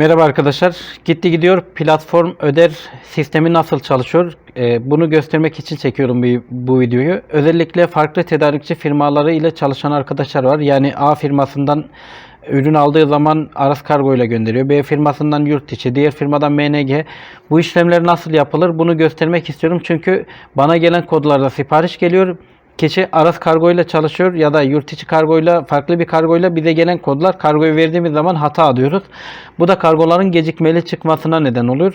Merhaba arkadaşlar. Gitti gidiyor platform öder sistemi nasıl çalışıyor? Ee, bunu göstermek için çekiyorum bu, videoyu. Özellikle farklı tedarikçi firmaları ile çalışan arkadaşlar var. Yani A firmasından ürün aldığı zaman Aras Kargo ile gönderiyor. B firmasından yurt içi, diğer firmadan MNG. Bu işlemler nasıl yapılır? Bunu göstermek istiyorum. Çünkü bana gelen kodlarda sipariş geliyor. Kişi Aras Kargo ile çalışıyor ya da yurt içi kargoyla farklı bir kargoyla bize gelen kodlar kargoyu verdiğimiz zaman hata alıyoruz. Bu da kargoların gecikmeli çıkmasına neden oluyor.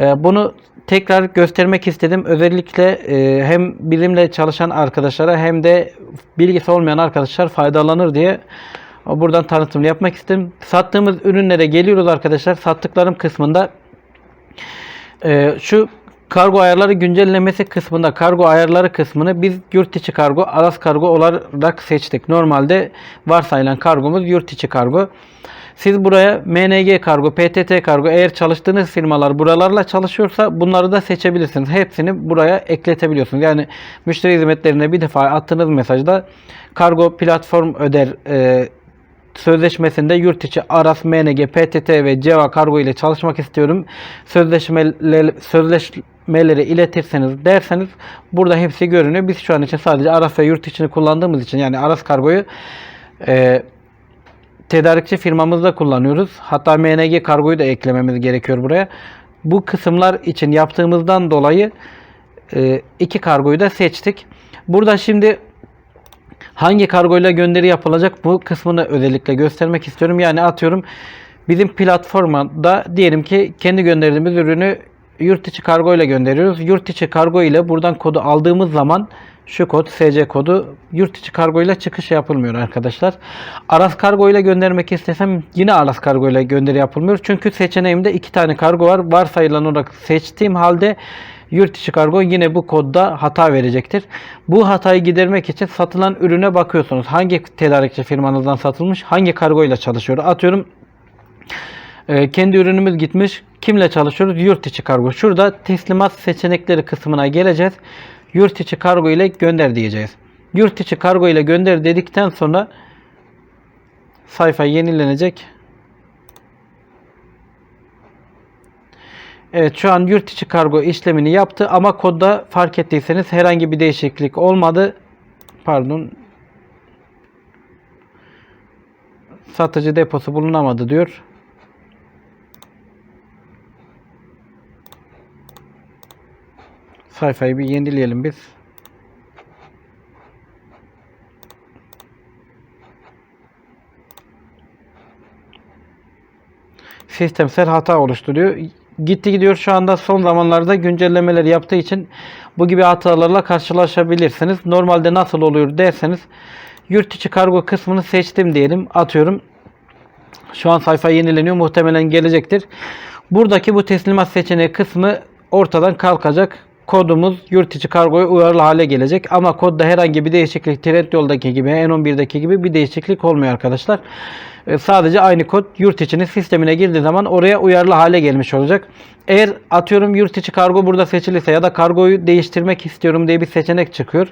Ee, bunu tekrar göstermek istedim. Özellikle e, hem bizimle çalışan arkadaşlara hem de bilgisi olmayan arkadaşlar faydalanır diye buradan tanıtım yapmak istedim. Sattığımız ürünlere geliyoruz arkadaşlar. Sattıklarım kısmında ee, şu kargo ayarları güncellemesi kısmında kargo ayarları kısmını biz yurt içi kargo, Aras kargo olarak seçtik. Normalde varsayılan kargomuz yurt içi kargo. Siz buraya MNG kargo, PTT kargo eğer çalıştığınız firmalar buralarla çalışıyorsa bunları da seçebilirsiniz. Hepsini buraya ekletebiliyorsunuz. Yani müşteri hizmetlerine bir defa attığınız mesajda kargo platform öder e, sözleşmesinde yurt içi Aras, MNG, PTT ve CEVA kargo ile çalışmak istiyorum. Sözleşmeleri, sözleşmeleri iletirseniz derseniz burada hepsi görünüyor. Biz şu an için sadece Aras ve yurt içini kullandığımız için yani Aras kargoyu e, tedarikçi firmamızda kullanıyoruz. Hatta MNG kargoyu da eklememiz gerekiyor buraya. Bu kısımlar için yaptığımızdan dolayı e, iki kargoyu da seçtik. Burada şimdi hangi kargoyla gönderi yapılacak bu kısmını özellikle göstermek istiyorum. Yani atıyorum bizim platformda diyelim ki kendi gönderdiğimiz ürünü yurt içi kargo ile gönderiyoruz. Yurt içi kargo ile buradan kodu aldığımız zaman şu kod SC kodu yurt içi kargo ile çıkış yapılmıyor arkadaşlar. Aras kargo ile göndermek istesem yine Aras kargo ile gönderi yapılmıyor. Çünkü seçeneğimde iki tane kargo var. Varsayılan olarak seçtiğim halde yurt içi kargo yine bu kodda hata verecektir. Bu hatayı gidermek için satılan ürüne bakıyorsunuz. Hangi tedarikçi firmanızdan satılmış, hangi kargo ile çalışıyor. Atıyorum e, kendi ürünümüz gitmiş. Kimle çalışıyoruz? Yurt içi kargo. Şurada teslimat seçenekleri kısmına geleceğiz. Yurt içi kargo ile gönder diyeceğiz. Yurt içi kargo ile gönder dedikten sonra sayfa yenilenecek. Evet şu an yurt içi kargo işlemini yaptı ama kodda fark ettiyseniz herhangi bir değişiklik olmadı. Pardon. Satıcı deposu bulunamadı diyor. Sayfayı bir yenileyelim biz. Sistemsel hata oluşturuyor. Gitti gidiyor şu anda son zamanlarda güncellemeler yaptığı için bu gibi hatalarla karşılaşabilirsiniz. Normalde nasıl oluyor derseniz yurt içi kargo kısmını seçtim diyelim. Atıyorum. Şu an sayfa yenileniyor. Muhtemelen gelecektir. Buradaki bu teslimat seçeneği kısmı ortadan kalkacak kodumuz yurt içi kargoya uyarlı hale gelecek. Ama kodda herhangi bir değişiklik Trendyol'daki gibi N11'deki gibi bir değişiklik olmuyor arkadaşlar. E, sadece aynı kod yurt içinin sistemine girdiği zaman oraya uyarlı hale gelmiş olacak. Eğer atıyorum yurt içi kargo burada seçilirse ya da kargoyu değiştirmek istiyorum diye bir seçenek çıkıyor.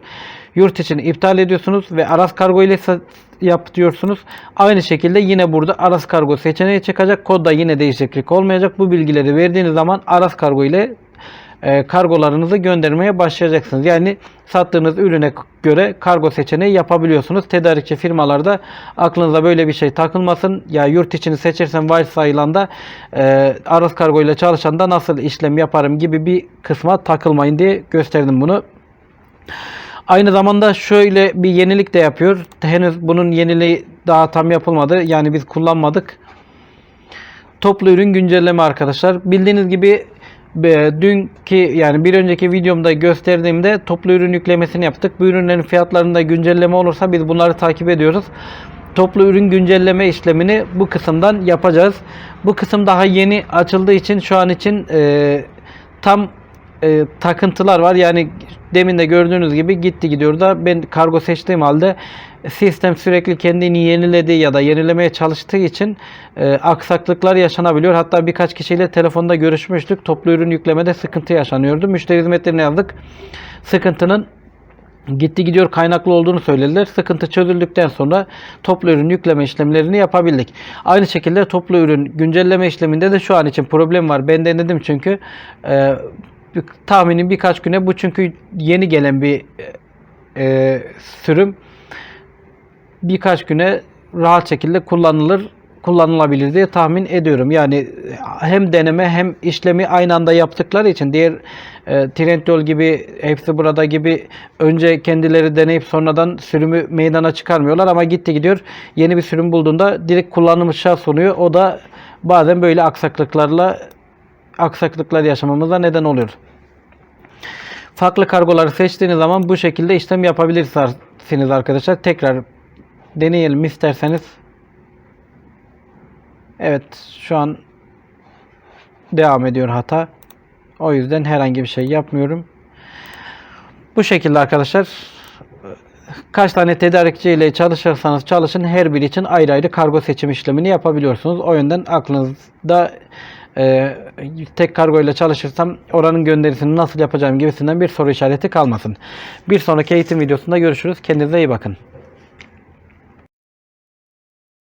Yurt içini iptal ediyorsunuz ve Aras kargo ile yap diyorsunuz. Aynı şekilde yine burada Aras kargo seçeneği çıkacak. Kodda yine değişiklik olmayacak. Bu bilgileri verdiğiniz zaman Aras kargo ile kargolarınızı göndermeye başlayacaksınız. Yani sattığınız ürüne göre kargo seçeneği yapabiliyorsunuz. Tedarikçi firmalarda aklınıza böyle bir şey takılmasın. Ya yurt içini seçersem varsayılan da e, Aras kargo ile çalışan da nasıl işlem yaparım gibi bir kısma takılmayın diye gösterdim bunu. Aynı zamanda şöyle bir yenilik de yapıyor. Henüz bunun yeniliği daha tam yapılmadı. Yani biz kullanmadık. Toplu ürün güncelleme arkadaşlar. Bildiğiniz gibi dünkü yani bir önceki videomda gösterdiğimde toplu ürün yüklemesini yaptık. Bu ürünlerin fiyatlarında güncelleme olursa biz bunları takip ediyoruz. Toplu ürün güncelleme işlemini bu kısımdan yapacağız. Bu kısım daha yeni açıldığı için şu an için e, tam e, takıntılar var. Yani demin de gördüğünüz gibi gitti gidiyor da ben kargo seçtiğim halde sistem sürekli kendini yenilediği ya da yenilemeye çalıştığı için e, aksaklıklar yaşanabiliyor. Hatta birkaç kişiyle telefonda görüşmüştük. Toplu ürün yüklemede sıkıntı yaşanıyordu. Müşteri hizmetlerine yazdık. Sıkıntının gitti gidiyor kaynaklı olduğunu söylediler. Sıkıntı çözüldükten sonra toplu ürün yükleme işlemlerini yapabildik. Aynı şekilde toplu ürün güncelleme işleminde de şu an için problem var. Ben denedim çünkü e, tahminim birkaç güne bu çünkü yeni gelen bir e, sürüm birkaç güne rahat şekilde kullanılır kullanılabilir diye tahmin ediyorum. Yani hem deneme hem işlemi aynı anda yaptıkları için diğer e, Trendyol gibi hepsi burada gibi önce kendileri deneyip sonradan sürümü meydana çıkarmıyorlar ama gitti gidiyor yeni bir sürüm bulduğunda direkt kullanılmışa sunuyor. O da bazen böyle aksaklıklarla aksaklıklar yaşamamıza neden oluyor. Farklı kargoları seçtiğiniz zaman bu şekilde işlem yapabilirsiniz arkadaşlar. Tekrar deneyelim isterseniz. Evet şu an devam ediyor hata. O yüzden herhangi bir şey yapmıyorum. Bu şekilde arkadaşlar kaç tane tedarikçi ile çalışırsanız çalışın her biri için ayrı ayrı kargo seçim işlemini yapabiliyorsunuz. O yönden aklınızda e, tek kargo ile çalışırsam oranın gönderisini nasıl yapacağım gibisinden bir soru işareti kalmasın. Bir sonraki eğitim videosunda görüşürüz. Kendinize iyi bakın.